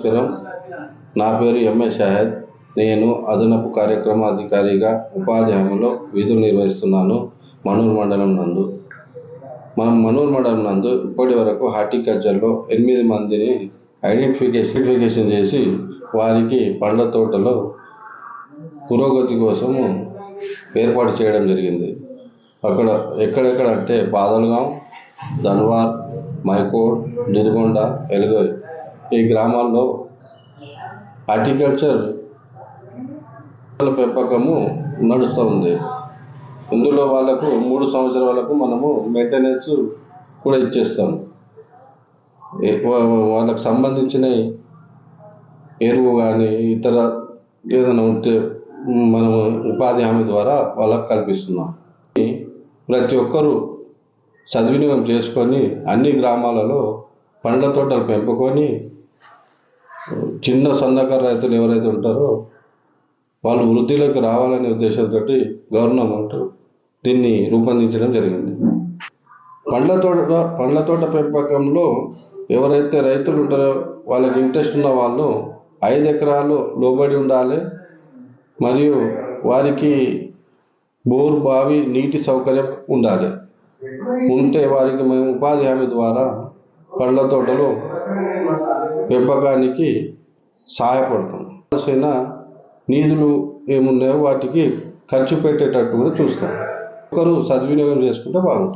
నమస్కారం. నా పేరు ఎంఏ షాహెద్ నేను అదనపు కార్యక్రమాధికారిగా ఉపాధి హామీలో విధులు నిర్వహిస్తున్నాను మనూర్ మండలం నందు. మనం మనూర్ మండలం నందు ఇప్పటి వరకు హార్టికల్చర్లో ఎనిమిది మందిని ఐడెంటిఫికేషన్ ఐడెంటిఫికేషన్ చేసి వారికి పండ్ల తోటలో పురోగతి కోసము ఏర్పాటు చేయడం జరిగింది. అక్కడ ఎక్కడెక్కడ అంటే బాదల్గాం ధన్వార్ మైకోడ్ నిరుగొండ ఎలుగోయ్ ఈ గ్రామాల్లో హార్టికల్చర్ పెంపకము నడుస్తూ ఉంది. ఇందులో వాళ్ళకు మూడు సంవత్సరాల వరకు మనము మెయింటెనెన్స్ కూడా ఇచ్చేస్తాం వాళ్ళకు సంబంధించిన ఎరువు కానీ ఇతర ఏదైనా ఉంటే మనము ఉపాధి హామీ ద్వారా వాళ్ళకు కల్పిస్తున్నాం. ప్రతి ఒక్కరూ సద్వినియోగం చేసుకొని అన్ని గ్రామాలలో పండ్ల తోటలు పెంపుకొని చిన్న సన్నకారు రైతులు ఎవరైతే ఉంటారో వాళ్ళు వృద్ధిలోకి రావాలనే ఉద్దేశంతో గవర్నమెంట్ దీన్ని రూపొందించడం జరిగింది. పండ్ల తోట పండ్ల తోట పెంపకంలో ఎవరైతే రైతులు ఉంటారో వాళ్ళకి ఇంట్రెస్ట్ ఉన్న వాళ్ళు ఐదు ఎకరాలు లోబడి ఉండాలి. మరియు వారికి బోర్ బావి నీటి సౌకర్యం ఉండాలి. ఉంటే వారికి మేము ఉపాధి హామీ ద్వారా పండ్ల తోటలు పెంపకానికి సహాయపడతాం కావాల్సిన నిధులు ఏమున్నాయో వాటికి ఖర్చు పెట్టేటట్టు కూడా చూస్తాం ఒకరు సద్వినియోగం చేసుకుంటే బాగుంటుంది.